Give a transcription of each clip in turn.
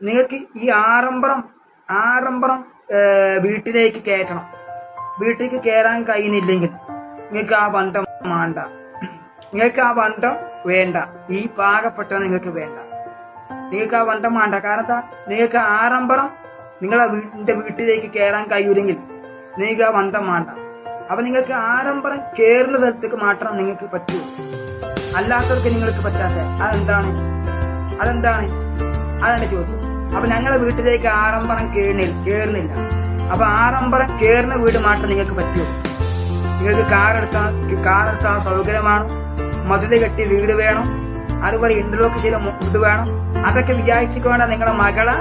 നിങ്ങൾക്ക് ഈ ആറമ്പറം ഏ, വീട്ടിലേക്ക് കയറ്റണം വീട്ടിലേക്ക് കയറാൻ കഴിയുന്നില്ലെങ്കിൽ നിങ്ങൾക്ക് ആ ബന്ധം വേണ്ട നിങ്ങൾക്ക് ആ ബന്ധം വേണ്ട. ഈ പാകപ്പെട്ട നിങ്ങൾക്ക് വേണ്ട. നിങ്ങൾക്ക് ആ ബന്ധം വേണ്ട കാരണം നിങ്ങൾക്ക് ആറമ്പറം നിങ്ങളെ വീടിന്റെ വീട്ടിലേക്ക് കയറാൻ കഴിയൂലെങ്കിൽ നിങ്ങൾക്ക് ആ ബന്ധം വേണ്ട അപ്പൊ നിങ്ങൾക്ക് ആരംഭം കേറുന്ന സ്ഥലത്തേക്ക് മാത്രം നിങ്ങൾക്ക് പറ്റൂ. അല്ലാത്തവർക്ക് നിങ്ങൾക്ക് പറ്റാത്ത. അതെന്താണ്? അതെന്താണ്? അതാണ് ചോദ്യം. അപ്പൊ ഞങ്ങളെ വീട്ടിലേക്ക് ആറമ്പറം കേറി കേറുന്നില്ല. അപ്പൊ ആറമ്പറം കേറുന്ന വീട് മാത്രം നിങ്ങൾക്ക് പറ്റൂ. നിങ്ങൾക്ക് കാർ എടുക്കാൻ കാർ എടുക്കാൻ സൗകര്യമാണ്. മതിൽ കെട്ടി വീട് വേണം. അതുപോലെ ഇന്റർലോക്ക് ചെയ്ത ഇത് വേണം. അതൊക്കെ വിചാരിച്ചുകൊണ്ട് നിങ്ങളെ മകളെ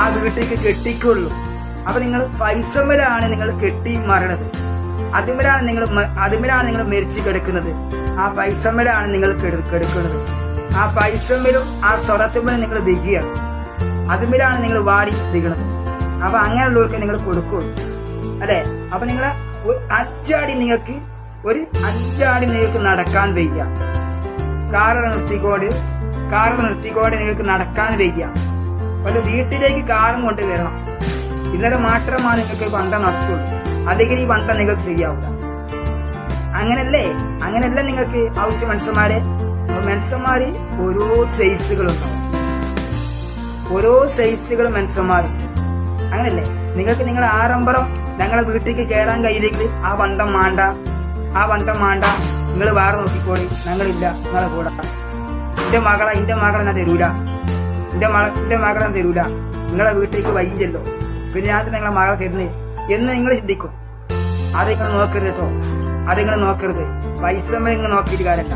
ആ വീട്ടിലേക്ക് കെട്ടിക്കുള്ളൂ. അപ്പൊ നിങ്ങൾ പൈസമ്മലാണ് നിങ്ങൾ കെട്ടി മറണത് അതിമലാണ് നിങ്ങൾ അതിമലാണ് നിങ്ങൾ മരിച്ചു കിടക്കുന്നത്. ആ പൈസമ്മലാണ് നിങ്ങൾ കെടുക്കുന്നത് ആ പൈസമ്മലും ആ സ്വറത്തുമ്മലും നിങ്ങൾ വിഗിയാണ് അതുമിലാണ് നിങ്ങൾ വാടി വികണത് അപ്പൊ അങ്ങനെയുള്ളവർക്ക് നിങ്ങൾ കൊടുക്കുള്ളൂ അതെ അപ്പൊ നിങ്ങളെ അഞ്ചാടി നിങ്ങൾക്ക് ഒരു അഞ്ചാടി നിങ്ങൾക്ക് നടക്കാൻ വയ്യ. കാറ് നിർത്തിക്കോട് കാറ് നിർത്തിക്കോട് നിങ്ങൾക്ക് നടക്കാൻ വയ്യ. പക്ഷെ വീട്ടിലേക്ക് കാറും കൊണ്ട് വരണം. ഇന്നലെ മാത്രമാണ് നിങ്ങൾക്ക് പണ്ട നടത്തുള്ളൂ. അല്ലെങ്കിൽ ഈ പണ്ട നിങ്ങൾക്ക് ശരിയാവില്ല. അങ്ങനല്ലേ? അങ്ങനല്ല നിങ്ങൾക്ക് ആവശ്യം മനുഷ്യന്മാരെ. മനുഷ്യന്മാര് ഓരോ സൈസുകളുണ്ടാവും ഓരോ സൈസുകൾ മനസ്സന്മാരും അങ്ങനല്ലേ? നിങ്ങൾക്ക് നിങ്ങൾ ആറമ്പറം ഞങ്ങളെ വീട്ടിലേക്ക് കയറാൻ കഴിയില്ലെങ്കിൽ ആ വണ്ടം മാണ്ട ആ വണ്ടം മാണ്ട. നിങ്ങൾ വേറെ നോക്കിക്കോളി. ഞങ്ങളില്ല നിങ്ങളെ കൂടെ. എന്റെ മകളെ എന്റെ മകളെ ഞാൻ തരൂല. എന്റെ മകളെ എന്റെ മകളെ തരൂല. നിങ്ങളെ വീട്ടിലേക്ക് വൈകില്ലല്ലോ പിന്നെ ഞാൻ നിങ്ങളെ മകളെ തരുന്നേ. എന്ന് നിങ്ങൾ ചിന്തിക്കും. അത് നിങ്ങൾ നോക്കരുത് കേട്ടോ. അത് നിങ്ങൾ നോക്കരുത്. പൈസമ്മലും നിങ്ങൾ നോക്കിയിട്ട് കാര്യമില്ല.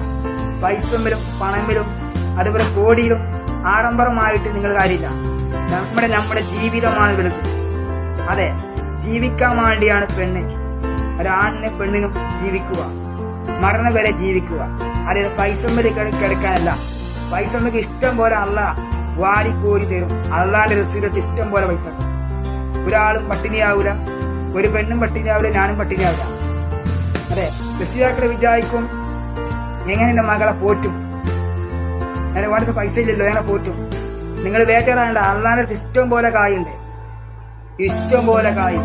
പൈസമ്മിലും പണമിലും അതുപോലെ കോടിയിലും ആഡംബരമായിട്ട് നിങ്ങൾ കാര്യമില്ല. നമ്മുടെ നമ്മുടെ ജീവിതമാണ് വലുത് അതെ ജീവിക്കാൻ വേണ്ടിയാണ് പെണ്ണ്. ഒരാണിന് പെണ്ണിനും ജീവിക്കുക. മരണം വരെ ജീവിക്കുക. അതെ പൈസമ്മൽ കിടക്കാനല്ല. പൈസമ്മക്ക് ഇഷ്ടം പോലെ അല്ല വാരി കോരി തരും. അള്ളാന്റെ റെസിഡൻസ് ഇഷ്ടം പോലെ പൈസ. ഒരാളും പട്ടിണിയാവൂല. ഒരു പെണ്ണും പട്ടിണിയാവില്ല ഞാനും പട്ടിണിയാവില്ല. അതെ രക്ഷിതാക്കളെ വിചാരിക്കും എങ്ങനെ എന്റെ മകളെ പോറ്റും. ഞാൻ വേണ്ടത് പൈസ ഇല്ലല്ലോ എങ്ങനെ പോറ്റും. നിങ്ങൾ വേച്ചാറാണ്ട് അള്ളാന്റെ ഇഷ്ടം പോലെ കായുണ്ട്. ഇഷ്ടം പോലെ കായി.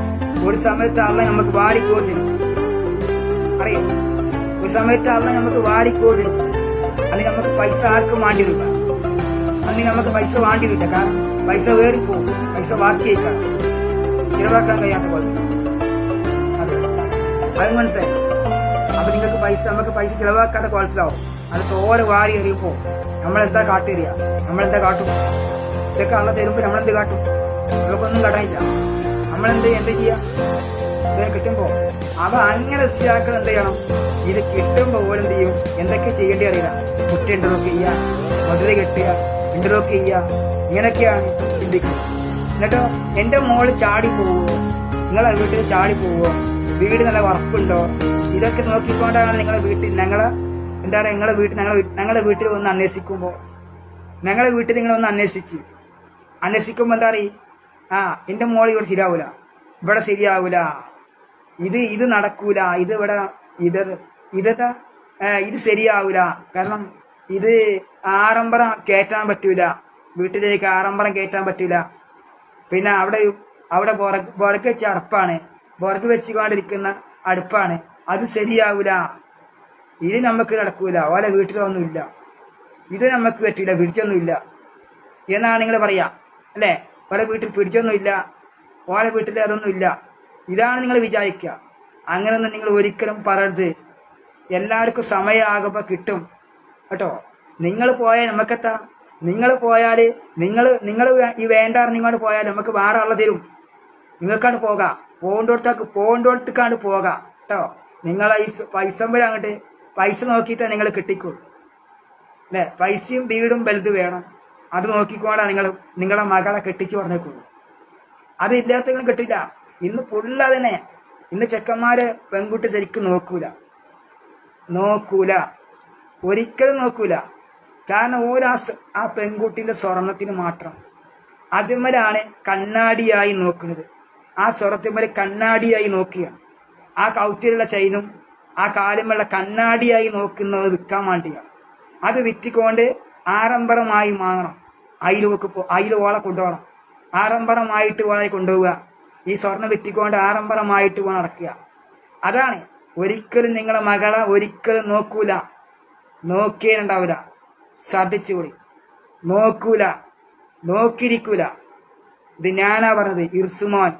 ഒരു സമയത്ത് അള്ള നമുക്ക് വാരിക്കോരി തരും. അറിയോ? ഒരു സമയത്ത് അള്ള നമുക്ക് വാരിക്കോരി അന്ന് നമുക്ക് പൈസ ആർക്കും വാണ്ടി കിട്ടാം അന്ന് നമുക്ക് പൈസ വാണ്ടി കിട്ടാം കാരണം പൈസ വേറിപ്പോവും പൈസ ബാക്കിയേക്കാം. ചിലവാക്കാൻ കഴിയാത്ത പോലെ. അതെ. അത് മനസ്സിലായി. അപ്പൊ നിങ്ങൾക്ക് പൈസ നമുക്ക് പൈസ ചിലവാക്കാത്ത കുഴപ്പത്തിലാവും അത് തോരെ വാരി എറിയുമ്പോ. നമ്മളെന്താ കാട്ടേരിയ നമ്മളെന്താ കാട്ടും? ഇതൊക്കെ അള്ള തരുമ്പോ നമ്മളെന്ത് കാട്ടും? നമുക്കൊന്നും കടാനില്ല നമ്മളെന്ത് എന്ത് ചെയ്യാ? ഇതൊക്കെ കിട്ടുമ്പോ അവ അങ്ങനെ രക്ഷിതാക്കൾ എന്ത് ചെയ്യണം? ഇത് കിട്ടുമ്പോ ഓരോ എന്ത് ചെയ്യും? എന്തൊക്കെ ചെയ്യേണ്ടി അറിയില്ല. കുട്ടി ഇന്റർലോക്ക് ചെയ്യുക മധുര കെട്ടുക ഇന്റർലോക്ക് ചെയ്യുക ഇങ്ങനെയൊക്കെയാണ് ചിന്തിക്കുന്നത്. എന്നിട്ടോ എന്റെ മോൾ ചാടി പോവോ നിങ്ങളെ വീട്ടിൽ ചാടി പോവോ വീട് നല്ല ഉറപ്പുണ്ടോ ഇതൊക്കെ നോക്കിക്കൊണ്ടാണ് നിങ്ങളെ വീട്ടിൽ ഞങ്ങളെ എന്താ പറയുക നിങ്ങളെ വീട്ടിൽ ഞങ്ങളെ വീ- ഞങ്ങളെ വീട്ടിൽ ഒന്ന് അന്വേഷിക്കുമ്പോൾ ഞങ്ങളെ വീട്ടിൽ നിങ്ങൾ ഒന്ന് അന്വേഷിച്ച്. അന്വേഷിക്കുമ്പോൾ എന്താ പറയുക ആ എന്റെ മോൾ ഇവിടെ ശരിയാവൂല. ഇവിടെ ശരിയാവൂല. ഇത് ഇത് നടക്കൂല. ഇത് ഇവിടെ ഇത് ഇതെന്താ ഇത് ശരിയാവൂല. കാരണം ഇത് ആറമ്പറം കയറ്റാൻ പറ്റൂല. വീട്ടിലേക്ക് ആറമ്പറം കയറ്റാൻ പറ്റൂല. പിന്നെ അവിടെ അവിടെ പുറക്ക് വെച്ച അടുപ്പാണ്. പുറക്ക് വെച്ചുകൊണ്ടിരിക്കുന്ന അടുപ്പാണ്. അത് ശരിയാവൂല. ഇത് നമുക്ക് നടക്കൂല. ഓലെ വീട്ടിലൊന്നുമില്ല. ഇത് നമുക്ക് പറ്റില്ല. പിടിച്ചൊന്നുമില്ല. എന്നാണ് നിങ്ങൾ പറയാ. അല്ലേ? ഓലെ വീട്ടിൽ പിടിച്ചൊന്നുമില്ല. ഓലെ വീട്ടിൽ അതൊന്നുമില്ല. ഇതാണ് നിങ്ങൾ വിചാരിക്കുക അങ്ങനൊന്നും നിങ്ങൾ ഒരിക്കലും പറയരുത്. എല്ലാവർക്കും സമയമാകുമ്പോ കിട്ടും. കേട്ടോ? നിങ്ങൾ പോയാൽ നമുക്കെത്താ. നിങ്ങൾ പോയാൽ നിങ്ങൾ നിങ്ങൾ ഈ വേണ്ട നിങ്ങോട്ട് പോയാൽ നമുക്ക് വേറെ ആളെ തരും. നിങ്ങൾക്കാണ് പോകാം. പോകേണ്ടടുത്തേക്ക് പോകേണ്ടടുത്തേക്കാണ് പോകാം. കേട്ടോ? നിങ്ങളെ ഈ പൈസ അങ്ങോട്ട് പൈസ നോക്കിയിട്ടാണ് നിങ്ങൾ കിട്ടിക്കൂ അല്ലെ? പൈസയും വീടും വലുത് വേണം. അത് നോക്കിക്കോണ്ടാ നിങ്ങൾ നിങ്ങളെ മകളെ കെട്ടിച്ചു പറഞ്ഞേക്കുള്ളൂ അത് ഇല്ലാത്തവരും കിട്ടില്ല. ഇന്ന് ഫുള്ള തന്നെ ഇന്ന് ചെക്കന്മാര് പെൺകുട്ടി ശരിക്കും നോക്കൂല. നോക്കൂല. ഒരിക്കലും നോക്കൂല. കാരണം ഓരോ ആ പെൺകുട്ടിന്റെ സ്വർണത്തിന് മാത്രം. അതിന്മേലാണ് കണ്ണാടിയായി നോക്കുന്നത് ആ സ്വർണത്തിന്മേൽ കണ്ണാടിയായി നോക്കിയാണ്. ആ കൗത്തിലുള്ള ചൈനും ആ കാലുമുള്ള കണ്ണാടിയായി നോക്കുന്നത് വിൽക്കാൻ വേണ്ടിയാണ്. അത് വിറ്റിക്കൊണ്ട് ആഡംബരമായി വാങ്ങണം അയിലോക്ക് പോ ഓളെ കൊണ്ടുപോകണം. ആഡംബരമായിട്ട് ഓളെ കൊണ്ടുപോവുക. ഈ സ്വർണം വിറ്റിക്കൊണ്ട് ആഡംബരമായിട്ട് ഓ നടക്കുക. അതാണ്. ഒരിക്കലും നിങ്ങളെ മകളെ ഒരിക്കലും നോക്കൂല. നോക്കിയുണ്ടാവില്ല ശ്രദ്ധിച്ചുകൂടി. നോക്കൂല. നോക്കിയിരിക്കൂല. ഇത് ഞാനാ പറഞ്ഞത് ഇർസുമോൻ.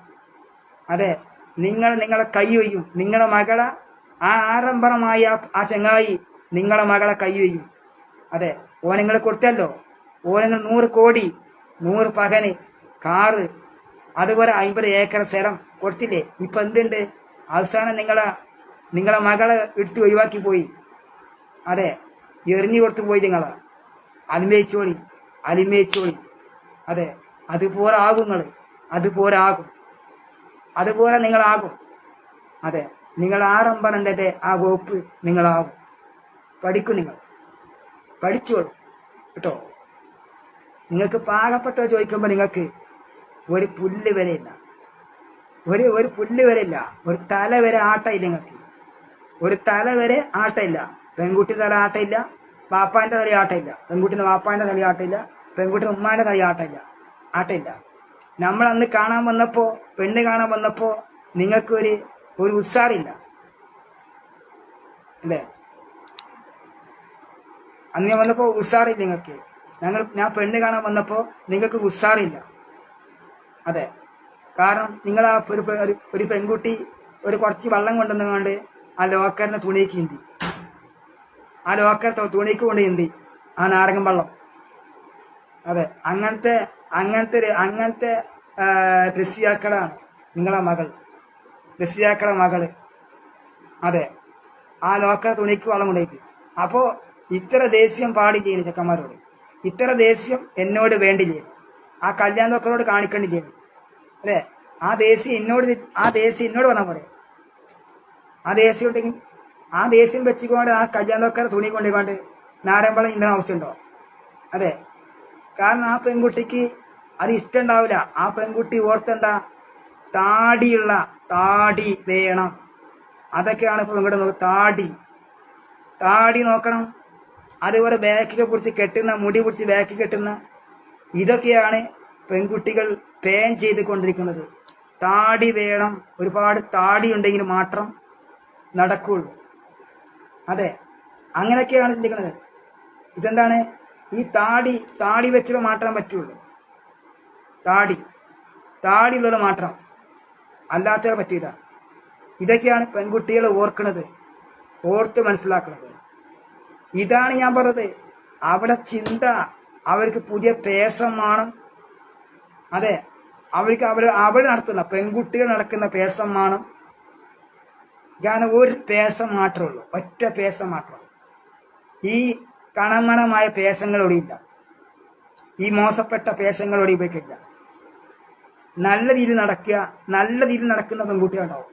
അതെ. നിങ്ങൾ നിങ്ങളെ കൈ ഒയ്യും നിങ്ങളെ മകളെ ആ ആഡംബരമായ ആ- ചങ്ങായി നിങ്ങളെ മകളെ കൈവയ്യും അതെ ഓ നിങ്ങൾ കൊടുത്തല്ലോ. ഓ നിങ്ങൾ നൂറ് കോടി നൂറ് പകന് കാറ് അതുപോലെ അമ്പത് ഏക്കർ സ്ഥലം കൊടുത്തില്ലേ? ഇപ്പൊ എന്തുണ്ട്? അവസാനം നിങ്ങളെ നിങ്ങളെ മകളെ എടുത്ത് ഒഴിവാക്കി പോയി. അതെ എറിഞ്ഞു കൊടുത്തു പോയി നിങ്ങളെ. അലിമേച്ചോളി അലിമേച്ചോളി. അതെ അതുപോലെ ആകും നിങ്ങൾ. അതുപോലെ ആകും. അതുപോലെ നിങ്ങളാകും അതെ. നിങ്ങൾ ആറമ്പനന്റെ ആ വകുപ്പ് നിങ്ങളാവും. പഠിക്കും നിങ്ങൾ. പഠിച്ചോളൂ. കേട്ടോ? നിങ്ങൾക്ക് പാകപ്പെട്ടോ ചോദിക്കുമ്പോൾ നിങ്ങൾക്ക് ഒരു പുല്ല് വരെയില്ല ഒരു ഒരു പുല്ല് വരെയില്ല ഒരു തല വരെ ആട്ടയില്ല നിങ്ങൾക്ക്. ഒരു തല വരെ ആട്ടയില്ല. പെൺകുട്ടി തല ആട്ടയില്ല. വാപ്പാന്റെ തല ആട്ടയില്ല. പെൺകുട്ടിന്റെ വാപ്പാന്റെ തല ആട്ടയില്ല. പെൺകുട്ടിന്റെ ഉമ്മാന്റെ തല ആട്ടയില്ല. ആട്ടയില്ല. നമ്മൾ അന്ന് കാണാൻ വന്നപ്പോ പെണ്ണ് കാണാൻ വന്നപ്പോ നിങ്ങൾക്ക് ഒരു ഉത്സാറില്ല അല്ലേ? അന്ന് ഞാൻ വന്നപ്പോ ഉത്സാറില്ല നിങ്ങൾക്ക്. ഞങ്ങൾ ഞാൻ പെണ്ണ് കാണാൻ വന്നപ്പോ നിങ്ങൾക്ക് ഉത്സാറില്ല അതെ. കാരണം നിങ്ങൾ ആ ഒരു പെൺകുട്ടി ഒരു കുറച്ച് വെള്ളം കൊണ്ടുവന്നുകൊണ്ട് ആ ലോക്കറിനെ തുണിക്ക് ഇന്തി. ആ ലോക്കർ തുണിക്ക് കൊണ്ട് ഇന്തി. ആ നാരങ്ങൻ വള്ളം. അതെ. അങ്ങനത്തെ അങ്ങനത്തെ അങ്ങനത്തെ രസിയാക്കളാണ് നിങ്ങളെ മകൾ. രസിയാക്കളെ മകൾ. അതെ. ആ ലോക്കർ തുണിക്ക് വളം കൊണ്ടേക്ക് അപ്പോ ഇത്ര ദേഷ്യം പാടില്ലേ ചെക്കന്മാരോട്. ഇത്ര ദേഷ്യം എന്നോട് വേണ്ടില്ലേ? ആ കല്യാണത്തോക്കരോട് കാണിക്കണ്ടില്ലേ? അല്ലേ? ആ ദേഷ്യം എന്നോട് ആ ദേഷ്യം എന്നോട് പറഞ്ഞാൽ പോലെ ആ ദേഷ്യം ഉണ്ടെങ്കിൽ ആ ദേഷ്യം വെച്ചുകൊണ്ട് ആ കല്യാണത്തോക്കര തുണി കൊണ്ടുകൊണ്ട് നാരമ്പളം ഇന്ന ആവശ്യമുണ്ടോ? അതെ. കാരണം ആ പെൺകുട്ടിക്ക് അത് ഇഷ്ടമുണ്ടാവില്ല ആ പെൺകുട്ടി ഓർത്തെന്താ താടിയുള്ള താടി വേണം. അതൊക്കെയാണ് ഇപ്പൊ ഇങ്ങോട്ട് താടി. താടി നോക്കണം. അതുപോലെ ബാക്കിക്ക് പിടിച്ച് കെട്ടുന്ന മുടി പിടിച്ച് ബാക്കി കെട്ടുന്ന ഇതൊക്കെയാണ് പെൺകുട്ടികൾ പേൻ ചെയ്ത് കൊണ്ടിരിക്കുന്നത് താടി വേണം. ഒരുപാട് താടി ഉണ്ടെങ്കിൽ മാത്രം നടക്കുള്ളൂ. അതെ. അങ്ങനെയൊക്കെയാണ് ചിന്തിക്കുന്നത്. ഇതെന്താണ്? ഈ താടി താടി വെച്ചത് മാത്രം പറ്റുള്ളൂ. താടി. താടി ഉള്ളത് മാത്രം. അല്ലാത്തവരെ പറ്റിയില്ല ഇതൊക്കെയാണ് പെൺകുട്ടികൾ ഓർക്കുന്നത് ഓർത്ത് മനസ്സിലാക്കുന്നത് ഇതാണ് ഞാൻ പറഞ്ഞത്. അവിടെ ചിന്ത അവർക്ക് പുതിയ പേസം വേണം അതെ അവർക്ക് അവർ അവർ നടത്തുന്ന പെൺകുട്ടികൾ നടക്കുന്ന പേസം വേണം ഞാൻ ഒരു പേസം മാത്രമേ ഉള്ളൂ ഒറ്റ പേസം മാത്രം ഈ കണമണമായ പേസങ്ങളോടെ ഇല്ല. ഈ മോശപ്പെട്ട പേസങ്ങളോടെ ഉപയോഗിക്കില്ല നല്ല രീതിയിൽ നടക്കുക നല്ല രീതിയിൽ നടക്കുന്ന പെൺകുട്ടികളുണ്ടാവും.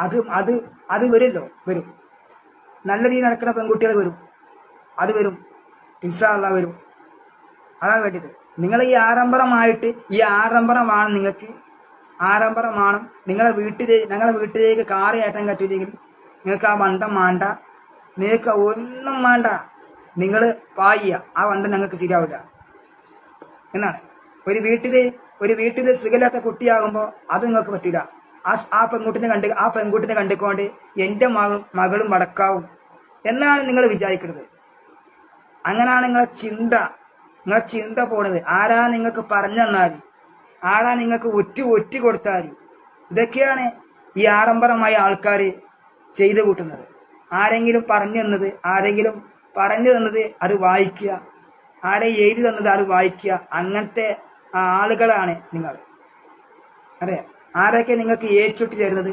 അത് അത് അത് വരുമല്ലോ വരും. നല്ല രീതിയിൽ നടക്കുന്ന പെൺകുട്ടികൾ വരും. അത് വരും. ഇൻഷാല്ല വരും. അതാണ് വേണ്ടത്. നിങ്ങൾ ഈ ആഡംബരമായിട്ട് ഈ ആഡംബരമാണ് നിങ്ങൾക്ക് ആഡംബരമാണ് നിങ്ങളെ വീട്ടിലേ ഞങ്ങളെ വീട്ടിലേക്ക് കാറ് കയറ്റാൻ പറ്റില്ലെങ്കിൽ നിങ്ങൾക്ക് ആ വണ്ടം വേണ്ട നിങ്ങൾക്ക് ഒന്നും വേണ്ട നിങ്ങൾ പായ ആ വണ്ടം ഞങ്ങൾക്ക് ശരിയാവില്ല. എന്നാണ്. ഒരു വീട്ടിൽ ഒരു വീട്ടിൽ സുഖമില്ലാത്ത കുട്ടിയാകുമ്പോൾ അത് നിങ്ങൾക്ക് പറ്റില്ല ആ ആ പെൺകുട്ടിനെ കണ്ട് ആ പെൺകുട്ടിനെ കണ്ടുകൊണ്ട് എന്റെ മകൾ മകളും മടക്കാവും എന്നാണ് നിങ്ങൾ വിചാരിക്കുന്നത്. അങ്ങനെയാണ് നിങ്ങളെ ചിന്ത. നിങ്ങളെ ചിന്ത പോണത്. ആരാ നിങ്ങൾക്ക് പറഞ്ഞു തന്നാൽ? ആരാ നിങ്ങൾക്ക് ഒറ്റ ഒറ്റ കൊടുത്താൽ? ഇതൊക്കെയാണ് ഈ ആഡംബരമായ ആൾക്കാർ ചെയ്തു കൂട്ടുന്നത്. ആരെങ്കിലും പറഞ്ഞു തന്നത് ആരെങ്കിലും പറഞ്ഞു തന്നത് അത് വായിക്കുക. ആരെ എഴുതി തന്നത് അത് വായിക്കുക. അങ്ങനത്തെ ആളുകളാണ് നിങ്ങൾ. അതെ? ആരൊക്കെ നിങ്ങൾക്ക് ഏറ്റുട്ടി തരുന്നത്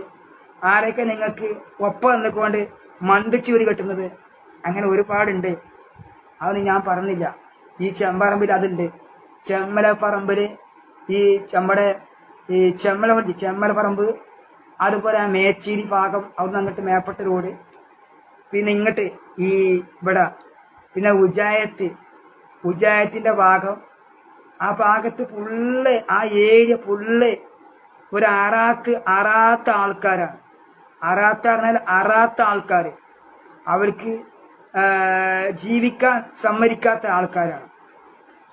ആരൊക്കെ നിങ്ങൾക്ക് ഒപ്പം നിന്നുകൊണ്ട് മന്ദിച്ചൂരി കെട്ടുന്നത്? അങ്ങനെ ഒരുപാടുണ്ട്. അതൊന്നും ഞാൻ പറഞ്ഞില്ല. ഈ ചെമ്പറമ്പിൽ അതുണ്ട്. ചെമ്മലപ്പറമ്പിൽ ഈ ചെമ്മടെ ഈ ചെമ്മല ചെമ്മലപ്പറമ്പ് അതുപോലെ ആ മേച്ചേരി ഭാഗം അവിടുന്ന് അങ്ങോട്ട് മേപ്പട്ട റോഡ്. പിന്നെ ഇങ്ങോട്ട് ഈ ഇവിടെ പിന്നെ ഉജായത്ത്. ഉജായത്തിന്റെ ഭാഗം ആ ഭാഗത്ത് ഫുള്ള് ആ ഏരിയ ഫുള്ള് ഒരു അറാത്ത് അറാത്ത ആൾക്കാരാണ്. അറാത്ത പറഞ്ഞാൽ അറാത്ത ആൾക്കാർ അവർക്ക് ജീവിക്കാൻ സമ്മതിക്കാത്ത ആൾക്കാരാണ്.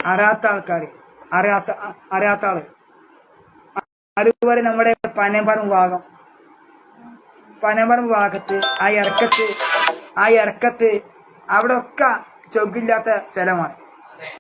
അറാത്ത ആൾക്കാർ അറിയാത്ത അറിയാത്ത ആൾ. അതുപോലെ നമ്മുടെ പനമ്പറം ഭാഗം. പനമ്പറം ഭാഗത്ത് ആ ഇറക്കത്ത് ആ ഇറക്കത്ത് അവിടെ ഒക്കെ ചൊക്കില്ലാത്ത സ്ഥലമാണ്.